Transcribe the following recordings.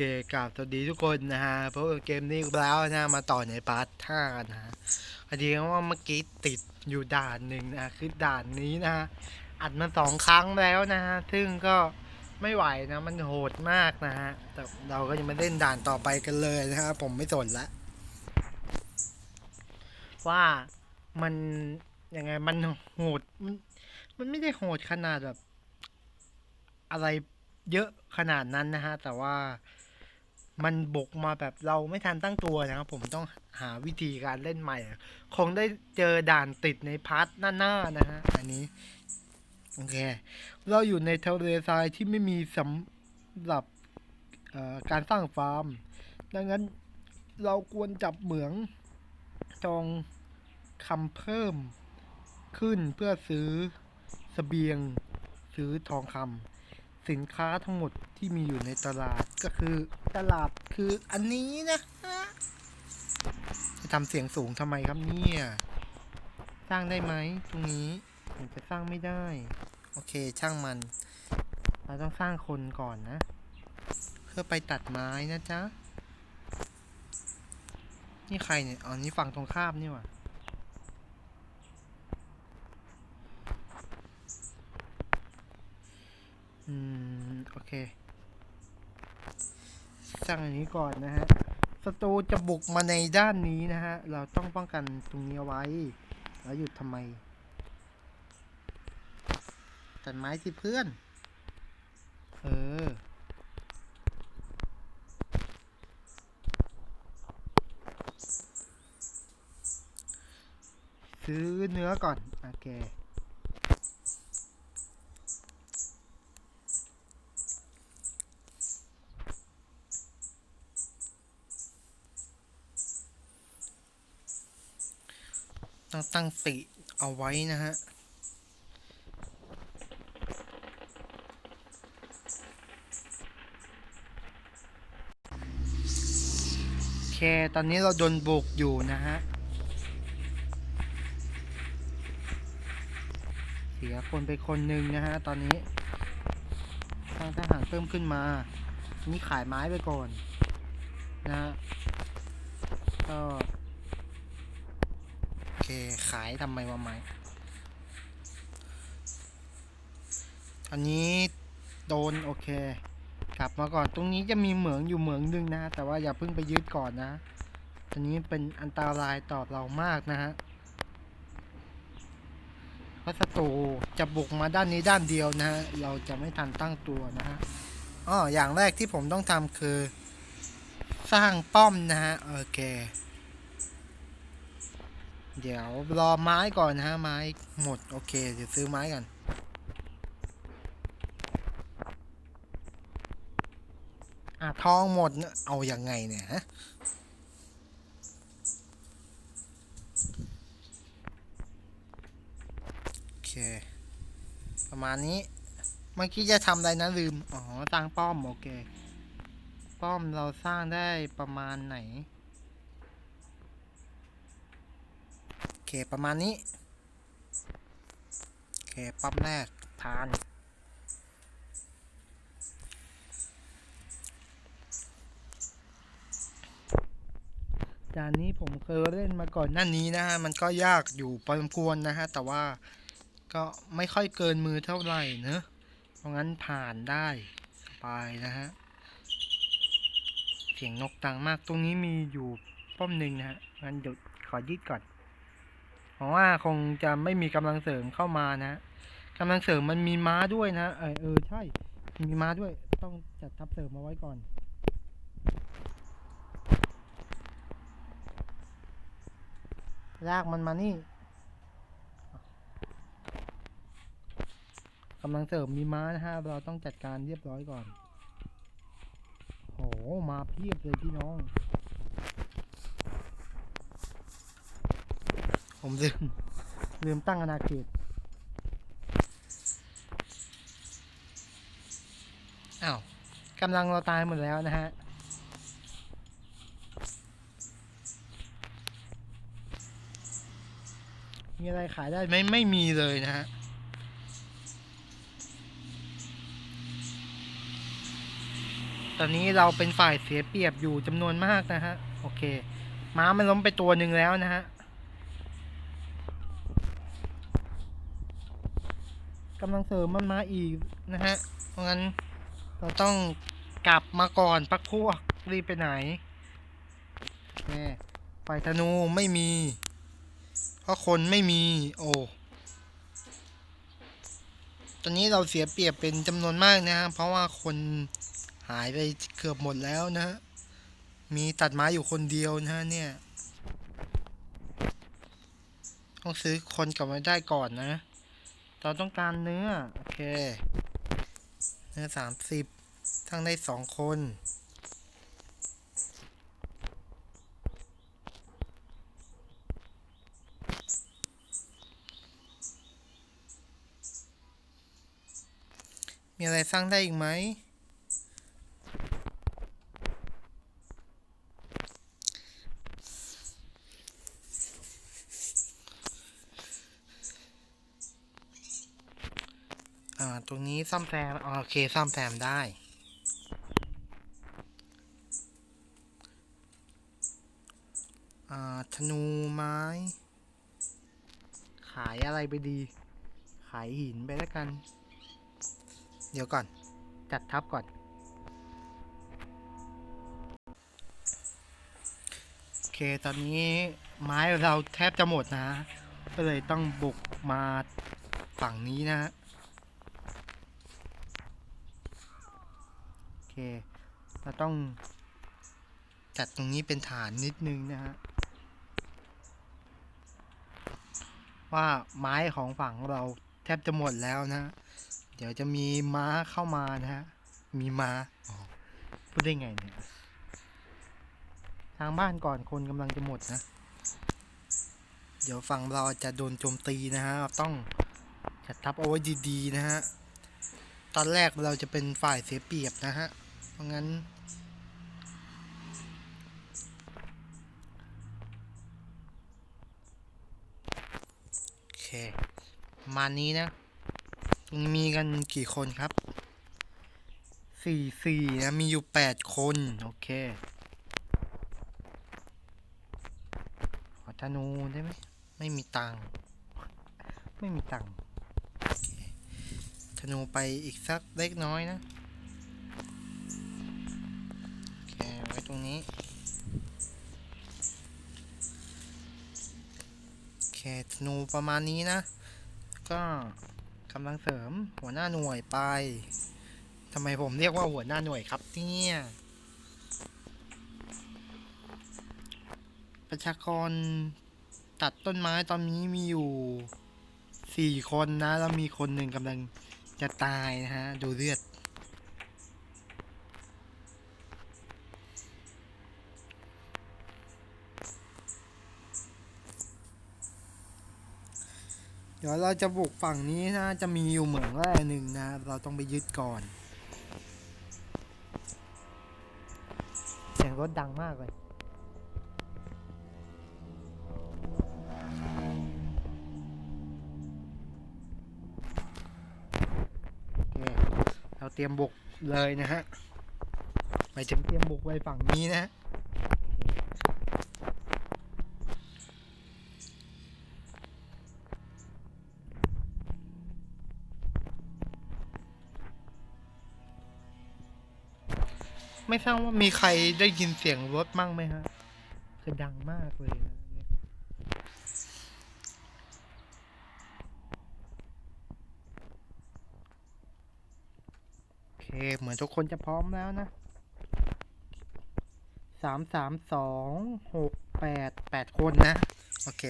เคกราบสวัสดีทุกคนนะฮะเพราะว่าเกมนี้แล้วนะมาต่อในพาร์ทห้านะฮะพอดีว่าเมื่อกี้ติดอยู่ด่านหนึ่งนะคือด่านนี้นะฮะอัดมาสองครั้งแล้วนะฮะซึ่งก็ไม่ไหวนะมันโหดมากนะฮะแต่เราก็จะมาเล่นด่านต่อไปกันเลยนะฮะผมไม่สนละ ว่ามันยังไงมันโหดมันมันไม่ได้โหดขนาดแบบ อะไรเยอะขนาดนั้นนะฮะ แต่ว่า มันบุกมาแบบเราไม่ทันตั้งตัวนะครับผมต้องหาวิธีการเล่นใหม่ คงได้เจอด่านติดในพาร์ทหน้าๆนะฮะอันนี้โอเค เราอยู่ในทะเลทรายที่ไม่มีสำหรับการสร้างฟาร์ม ดังนั้นเราควรจับเหมืองจองคำเพิ่มขึ้นเพื่อซื้อสเสบียงซื้อทองคำ สินค้าทั้งหมดที่มีอยู่ในตลาดก็คือตลาดคืออันนี้นะจะทำเสียงสูงทำไมครับเนี่ยสร้างได้ไหมตรงนี้ผมจะสร้างไม่ได้ โอเคช่างมัน เราต้องสร้างคนก่อนนะ เพื่อไปตัดไม้นะจ๊ะ นี่ใครเนี่ยอ๋อนี่ฝั่งตรงข้ามนี่ว่า อืม โอเค สร้างอันนี้ก่อนนะฮะศัตรูจะบุกมาในด้านนี้นะฮะ เราต้องป้องกันตรงนี้เอาไว้ แล้วหยุดทำไม ตัดไม้สิเพื่อน เออ ซื้อเนื้อก่อน โอเค ต้องตั้งสติเอาไว้นะฮะโอเค ตอนนี้เราโดนบุกอยู่นะฮะ เสียคนไปคนหนึ่งนะฮะ ตอนนี้ทางทหารเพิ่มขึ้นมา นี่ขายไม้ไปก่อน นะฮะก็ เค ขายทำไมวะไม้อันนี้โดนโอเค กลับมาก่อนตรงนี้จะมีเหมืองอยู่เหมืองหนึงนะ แต่ว่าอย่าเพิ่งไปยึดก่อนนะตอนนี้เป็นอันตรายต่อเรามากนะฮะเพราะศัตรูจะบุกมาด้านนี้ด้านเดียวนะฮะเราจะไม่ทันตั้งตัวนะฮะอ๋ออย่างแรกที่ผมต้องทำคือ สร้างป้อมนะฮะโอเค เดี๋ยวรอไม้ก่อนนะฮะไม้หมดโอเค เดี๋ยวซื้อไม้กันอะทองหมดเอาอยัางไงเนี่ยฮะโอเค ประมาณนี้ เมื่อกี้จะทำอะไรนะลืม อ๋อสร้างป้อม โอเค ป้อมเราสร้างได้ประมาณไหน โอ เค ประมาณนี้ โอเคป้อมแรกทาน จานนี้ผมเคยเล่นมาก่อนหน้านี้นะฮะ มันก็ยากอยู่พอสมควรนะฮะ แต่ว่าก็ไม่ค่อยเกินมือเท่าไหร่เนอะเพราะงั้นผ่านได้สบายนะฮะ เสียงนกดังมาก ตรงนี้มีอยู่ป้อมหนึ่งนะฮะ งั้นเดี๋ยวขอยืดก่อน เพราะว่าคงจะไม่มีกำลังเสริมเข้ามานะกำลังเสริมมันมีม้าด้วยนะ เออเออใช่ มีม้าด้วย ต้องจัดทัพเสริมมาไว้ก่อนลากมันมานี่กำลังเสริมมีม้านะฮะเราต้องจัดการเรียบร้อยก่อน โห มาเพียบเลยพี่น้อง ผมลืม ลืมตั้งอนาเขตอ้าวกำลังเราตายหมดแล้วนะฮะ มีอะไรขายได้ไหมไม่มีเลยนะฮะตอนนี้เราเป็นฝ่ายเสียเปรียบอยู่จำนวนมากนะฮะ โอเค ม้ามันล้มไปตัวหนึ่งแล้วนะฮะ กำลังเสริมมันมาอีกนะฮะ เพราะงั้นเราต้องกลับมาก่อนพักพวกรีบไปไหนแม่ฝ่ายธนูไม่มี เพราะคนไม่มี โอ้ตอนนี้เราเสียเปรียบเป็นจำนวนมากนะฮะเพราะว่าคนหายไปเกือบหมดแล้วนะฮะมีตัดไม้อยู่คนเดียวนะฮะเนี่ย ต้องซื้อคนกลับมาได้ก่อนนะ เราต้องการเนื้อ โอเค เนื้อสามสิบทั้งได้สองคน มีอะไรสร้างได้อีกไหม อ่า ตรงนี้ ซ่อมแซมโอเคซ่อมแซมได้ อ่าธนูไม้ ขายอะไรไปดี ขายหินไปแล้วกัน เดี๋ยวก่อน จัดทับก่อน โอเคตอนนี้ไม้เราแทบจะหมดนะ ก็เลยต้องบุกมาฝั่งนี้นะฮะ โอ เคเราต้องจัดตรงนี้เป็นฐานนิดนึงนะฮะ ว่าไม้ของฝั่งเราแทบจะหมดแล้วนะ เดี๋ยวจะมีม้าเข้ามานะฮะ มีม้าพูดได้ไงเนี่ย ทางบ้านก่อนคนกำลังจะหมดนะ เดี๋ยวฝั่งเราจะโดนโจมตีนะฮะ ต้องจัดทัพเอาไว้ดีๆนะฮะ ตอนแรกเราจะเป็นฝ่ายเสียเปรียบนะฮะ ราะงั้น โอเค มานี้นะ มีกันกี่คนครับ สี่สี่นะ มีอยู่แปดคน โอเค ขอธนูได้ไหม ไม่มีตังค์ ไม่มีตังค์ธนูไปอีกสักเล็กน้อยนะ รงนี้เคธนูประมาณนี้นะ ก็กำลังเสริมหัวหน้าหน่วยไปทำไมผมเรียกว่าหัวหน้าหน่วยครับเนี่ยประชากรตัดต้นไม้ตอนนี้มีอยู่สี่คนนะ แล้วมีคนหนึ่งกำลังจะตายนะฮะ ดูเลือด เดี๋ยวเราจะบุกฝั่งนี้นะ จะมีอยู่เหมืองแร่หนึ่งนะ เราต้องไปยึดก่อน เสียงรถดังมากเลยโอเคเราเตรียมบุกเลยนะฮะหมายถึงเตรียมบุกไปฝั่งนี้นะ ไม่ทราบว่ามีใครได้ยินเสียงรถมั่งไหมฮะ คือดังมากเลยนะโอเค เหมือนทุกคนจะพร้อมแล้วนะสามสามสองหกแปดแปดคนนะ โอเค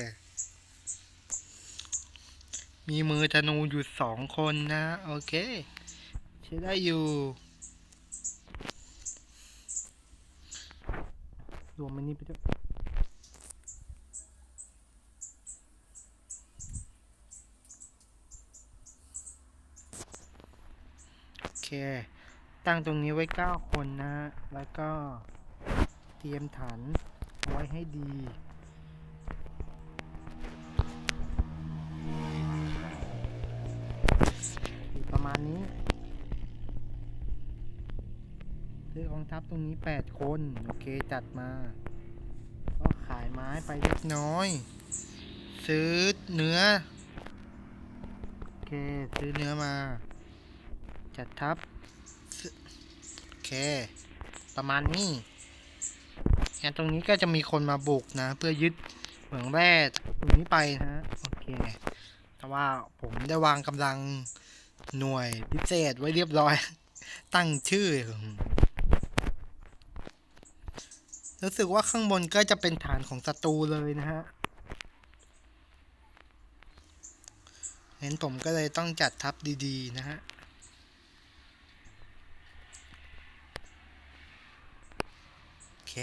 มีมือธนูอยู่สองคนนะ โอเคใช้ได้อยู่ รวมมันนี่ไปด้วยโอเค ตั้งตรงนี้ไว้เก้าคนนะฮะ แล้วก็เตรียมฐานไว้ให้ดีประมาณนี้ อกองทัพตรงนี้แปดคน โอเคจัดมา ก็ขายไม้ไปเล็กน้อย ซื้อเนื้อ โอเค ซื้อเนื้อมา จัดทัพ โอเค ประมาณนี้งั้นตรงนี้ก็จะมีคนมาบุกนะ เพื่อยึดเหมืองแร่ตรงนี้ไปนะ โอเค แต่ว่าผมได้วางกำลังหน่วยพิเศษไว้เรียบร้อย ตั้งชื่อ รู้สึกว่าข้างบนก็จะเป็นฐานของศัตรูเลยนะฮะเห็นผมก็เลยต้องจัดทัพดีๆ นะฮะ โอเค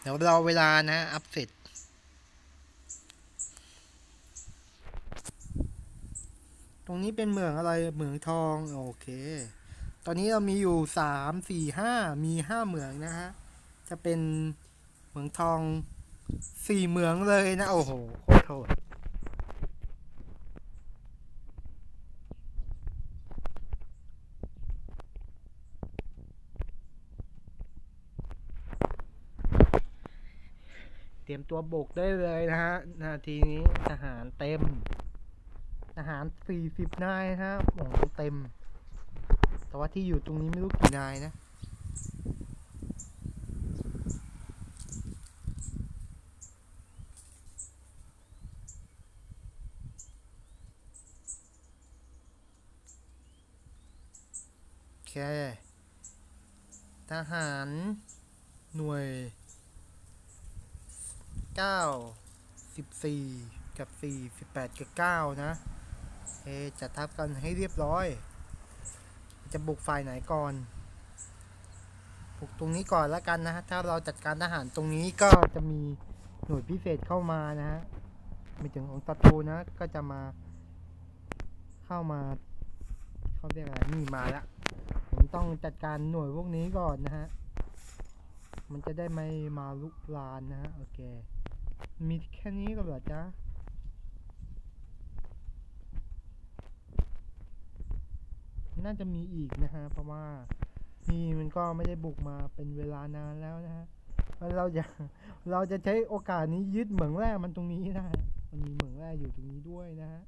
เดี๋ยวราเวลานะอัพเสร็จตรงนี้เป็นเหมืองอะไรเหมืองทอง โอเค ตอนนี้เรามีอยู่สามสี่ห้ามีห้าเหมืองนะฮะ จะเป็นเหมืองทองสี่เหมืองเลยนะ โอ้โหโคตรโหดเตรียมตัวบุกได้เลยนะฮะ นาทีนี้ทหารเต็มทหารสี่สิบนายนะฮะโอ้โหเต็ม แต่ว่าที่อยู่ตรงนี้ไม่รู้กี่นายนะ เค ทหาร หน่วยเก้าสิบสี่กับสี่สิบแปดกับเก้านะเอจัดทัพกันให้เรียบร้อย จะบุกฝ่ายไหนก่อน บุกตรงนี้ก่อนแล้วกันนะฮะ ถ้าเราจัดการทหารตรงนี้ก็จะมีหน่วยพิเศษเข้ามานะฮะไม่ถึงของศัตรูนะ ก็จะมา เข้ามาเขาเรียกอะไรนี่มาแล้ว ต้องจัดการหน่วยพวกนี้ก่อนนะฮะ มันจะได้ไม่มาลุกลานนะฮะ โอเค มีแค่นี้ก็เหรอจ๊ะน่าจะมีอีกนะฮะ เพราะว่านี่มันก็ไม่ได้บุกมาเป็นเวลานานแล้วนะฮะ เราจะเราจะใช้โอกาสนี้ยึดเหมืองแร่มันตรงนี้นะฮะ มันมีเหมืองแร่อยู่ตรงนี้ด้วยนะฮะ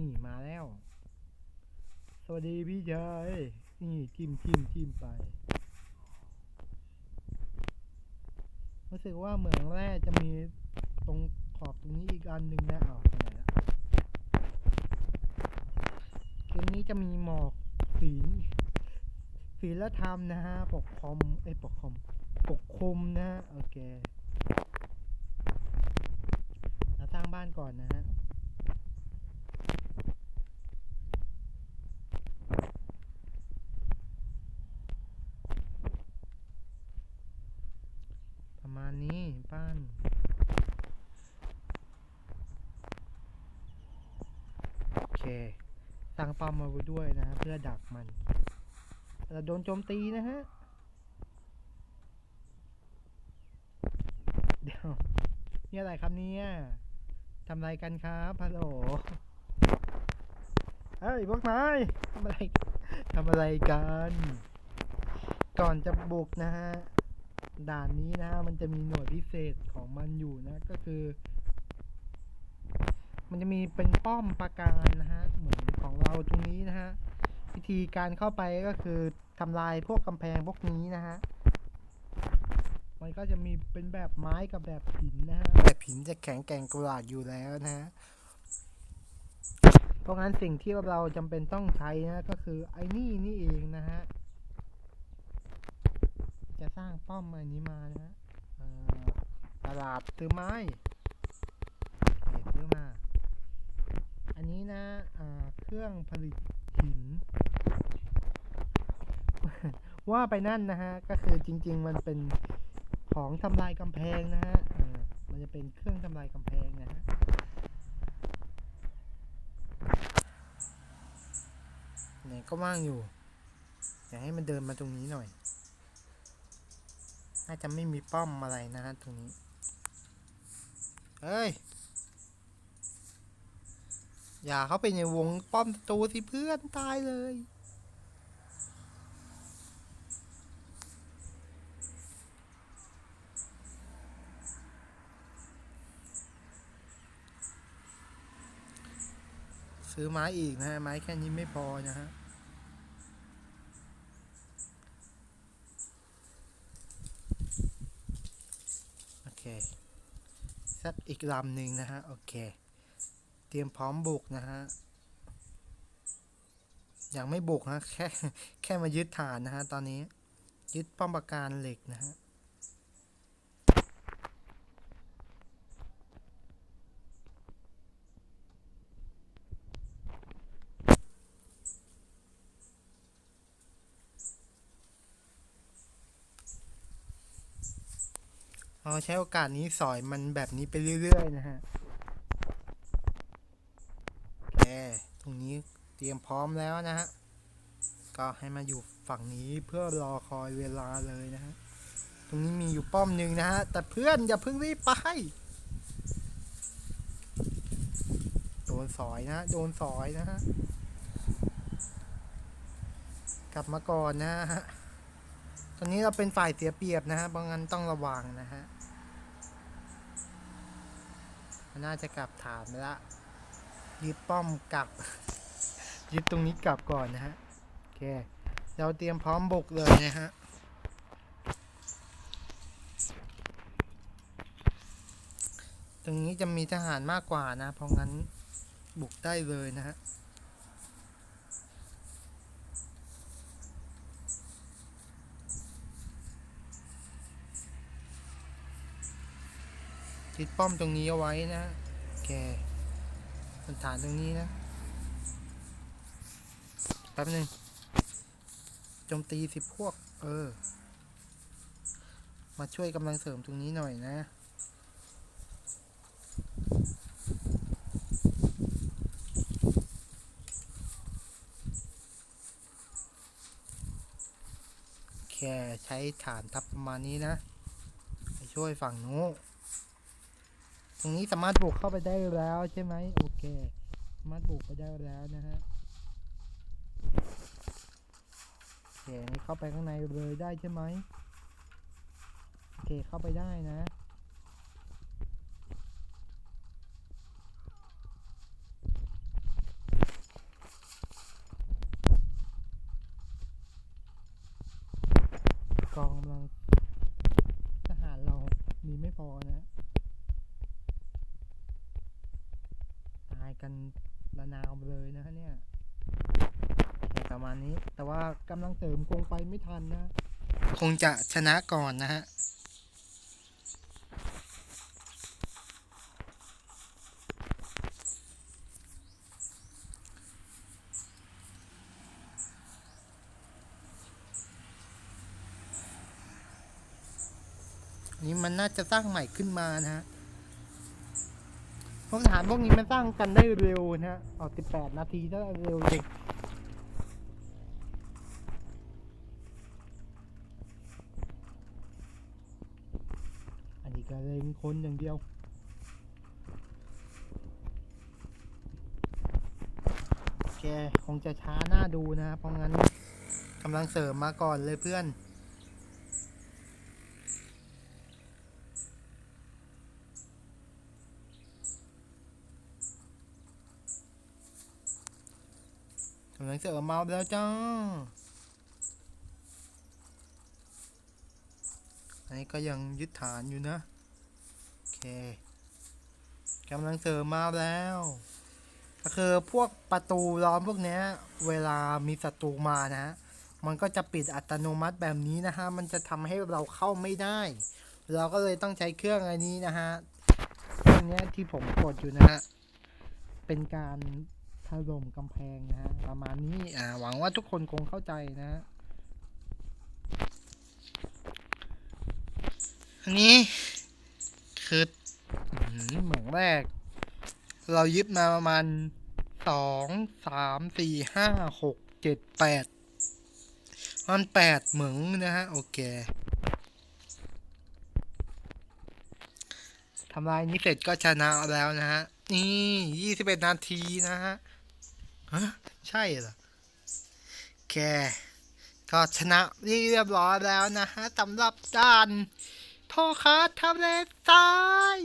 นี่มาแล้ว สวัสดีพี่ชายนี่จิ้มจิ้มจิ้มไปรู้สึกว่าเหมืองแร่จะมีตรงขอบตรงนี้อีกอันหนึ่งนะอ้าวไปไหนละเกมนี้จะมีหมอกสีศีลธรรมนะฮะปกคอมไอ้ยปกคอมปกคมนะฮะโอเคเราสร้างบ้านก่อนนะฮะมาณนี้บ้าน โอเคสร้งป้อมมาไว้ด้วยนะ เพื่อดักมันเราโดนโจมตีนะฮะ เดี๋ยว นี่อะไรครับเนี่ยทำอะไรกันครับฮัลโหลเฮ้ยพวกนายทำอะไรทำอะไรกัน ก่อนจะบุกนะฮะ ด่านนี้นะฮะมันจะมีหน่วยพิเศษของมันอยู่นะ ก็คือ มันจะมีเป็นป้อมปราการนะฮะเหมือนของเราตรงนี้นะฮะวิธีการเข้าไปก็คือทำลายพวกกำแพงพวกนี้นะฮะมันก็จะมีเป็นแบบไม้กับแบบหินนะฮะแบบหินจะแข็งแกร่งกว่าอยู่แล้วนะฮะเพราะงั้นสิ่งที่เราจำเป็นต้องใช้นะก็คือไอ้นี่นี่เองนะฮะจะสร้างป้อมอันนี้มานะฮะเอ่อตลาดซื้อไม้โอเคซื้อมา อั นี้นะเครื่องผลิตหิน ว่าไปนั่นนะฮะ ก็คือจริง ๆ มันเป็นของทำลายกำแพงนะฮะมันจะเป็นเครื่องทำลายกำแพงนะฮะไหนก็ว่างอยู่อยากให้มันเดินมาตรงนี้หน่อย น่าจะไม่มีป้อมอะไรนะฮะตรงนี้ เฮ้ย อย่าเข้าไปในวงป้อมตูสิเพื่อนตายเลย ซื้อไม้อีกนะฮะไม้แค่นี้ไม่พอนะฮะโอเคสักอีกลำหนึ่งนะฮะ โอเค เตรียมพร้อมบุกนะฮะยังไม่บุกฮะแค่แค่มายึดฐานนะฮะตอนนี้ ยึดป้อมปราการเหล็กนะฮะเราใช้โอกาสนี้สอยมันแบบนี้ไปเรื่อยๆนะฮะ โอเค ตรงนี้ เตรียมพร้อมแล้วนะฮะ ก็ให้มาอยู่ฝั่งนี้เพื่อรอคอยเวลาเลยนะฮะ ตรงนี้มีอยู่ป้อมหนึ่งนะฮะ แต่เพื่อนอย่าเพิ่งรีบไป โดนสอยนะ โดนสอยนะฮะ กลับมาก่อนนะฮะ ตอนนี้เราเป็นฝ่ายเสียเปรียบนะฮะเพราะงั้นต้องระวังนะฮะนน่าจะกลับฐานไปละยึดป้อมกลับ ยึดตรงนี้กลับก่อนนะฮะ โอเค เราเตรียมพร้อมบุกเลยนะฮะ ตรงนี้จะมีทหารมากกว่านะ เพราะงั้นบุกได้เลยนะฮะติดป้อมตรงนี้เอาไว้นะ โอเคสันฐานตรงนี้นะ แป๊บหนึ่งโจมตีสิพวก เออ มาช่วยกำลังเสริมตรงนี้หน่อยนะ แค่ใช้ฐานทับประมาณนี้นะ ไปช่วยฝั่งนู้นตรงนี้สามารถบุกเข้าไปได้แล้วใช่ไหมโอเค สามารถบุกไปได้แล้วนะฮะโอเคนี่เข้าไปข้างในเลยได้ใช่ไหมโอเคเข้าไปได้นะ กองกำลังทหารเรามีไม่พอนะ ตายกันระนาวเลยนะเนี่ย ประมาณนี้ แต่ว่ากำลังเสริมคงไปไม่ทันนะ คงจะชนะก่อนนะฮะนี่มันน่าจะสร้างใหม่ขึ้นมานะฮะพวกทหารพวกนี้มันสร้างกันได้เร็วนะฮะเอา 18 นาทีถ้าเร็วจริง อันนี้ก็เล็งคนอย่างเดียวโอเคคงจะช้าหน้าดูนะ เพราะงั้นกำลังเสริมมาก่อนเลยเพื่อนกำลังเสริมมาแล้วจ้าอันนี้ก็ยังยึดฐานอยู่นะ กำลังเสริมมาแล้ว ก็คือพวกประตูล้อมพวกนี้เวลามีศัตรูมานะ มันก็จะปิดอัตโนมัติแบบนี้นะฮะ มันจะทำให้เราเข้าไม่ได้ เราก็เลยต้องใช้เครื่องอันนี้นะฮะเครื่องนี้ที่ผมกดอยู่นะฮะ เป็นการถล่มกำแพงนะฮะ ประมาณนี้ อ่า หวังว่าทุกคนคงเข้าใจนะฮะ อันนี้ คือเหมืองแรก เรายึดมาประมาณสองสามสี่ห้าหกเจ็ดแปดมันแปดเหมืองนะฮะ โอเคทำลายนี้เสร็จก็ชนะแล้วนะฮะ นี่ยี่สิบเอ็ดนาทีนะฮะฮะใช่เหรอแกก็ชนะเรียบร้อยแล้วนะฮะสำหรับด่าน พ่อค้าทำเลทราย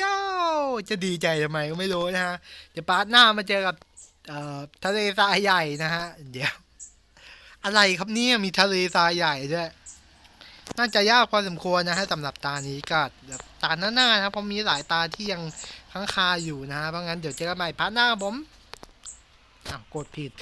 ย่จะดีใจทำไมก็ไม่รู้นะฮะเดี๋ยวปาร์ทหน้ามาเจอกับเอ่อทะเลทรายใหญ่นะฮะ เดี๋ยว อะไรครับเนี่ยมีทะเลทรายใหญ่ด้วยน่าจะยากพอสมควรนะฮะสำหรับตานี้ก็ตาหน้าๆนะครับเพราะมีหลายตาที่ยังค้างคาอยู่นะฮะเพราะงั้นเดี๋ยวเจอกันใหม่พาร์ทหน้าบผมอ้าวกดผิด